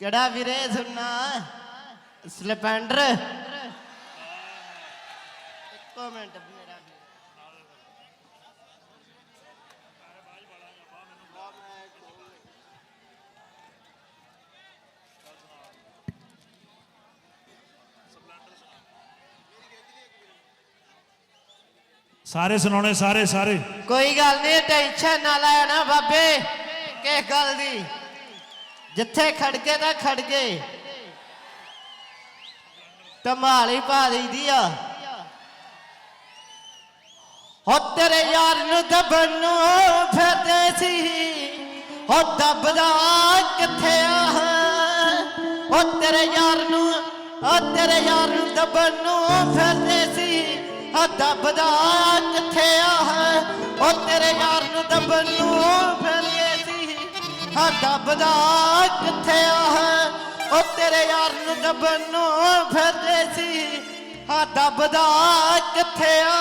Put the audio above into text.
ਕਿਹੜਾ ਵੀਰੇ ਸੁਣਨਾ? ਸਲਪੈਂਡਰ। ਇੱਕੋ ਮਿੰਟ ਮੇਰਾ। ਸਾਰੇ ਸੁਣਾਉਣੇ ਸਾਰੇ ਸਾਰੇ। ਕੋਈ ਗੱਲ ਨਹੀਂ ਟੈਨਸ਼ਨ ਨਾ ਲੈਣਾ ਬਾਬੇ ਕਿਸ ਗੱਲ ਦੀ? ਜਿੱਥੇ ਖੜਕੇ ਤਾਂ ਖੜਕੇ। ਧਮਾਲੀ ਪਾ ਦਈਦੀ ਆ। ਹੋ ਤੇਰੇ ਯਾਰ ਨੂੰ ਦਬਣ ਨੂੰ ਫਿਰਦੇ ਸੀ। ਹੋ ਦਬਦਾ ਕਿੱਥੇ ਆ? ਹੋ ਤੇਰੇ ਯਾਰ ਨੂੰ, ਹੋ ਤੇਰੇ ਯਾਰ ਨੂੰ ਦਬਣ ਨੂੰ ਫਿਰਦੇ ਸੀ। ਹੋ ਦਬਦਾ ਕਿੱਥੇ ਆ? ਹੋ ਤੇਰੇ ਯਾਰ ਨੂੰ ਦਬਣ ਨੂੰ ਹੋ ਦਬਦਾ ਕਿੱਥੇ ਆ ਉਹ ਤੇਰੇ ਯਾਰ ਨੂੰ ਦਬਣ ਨੂੰ ਫਿਰਦੇ ਸੀ। ਆ ਦੱਬਦਾ ਕਿੱਥੇ ਆ?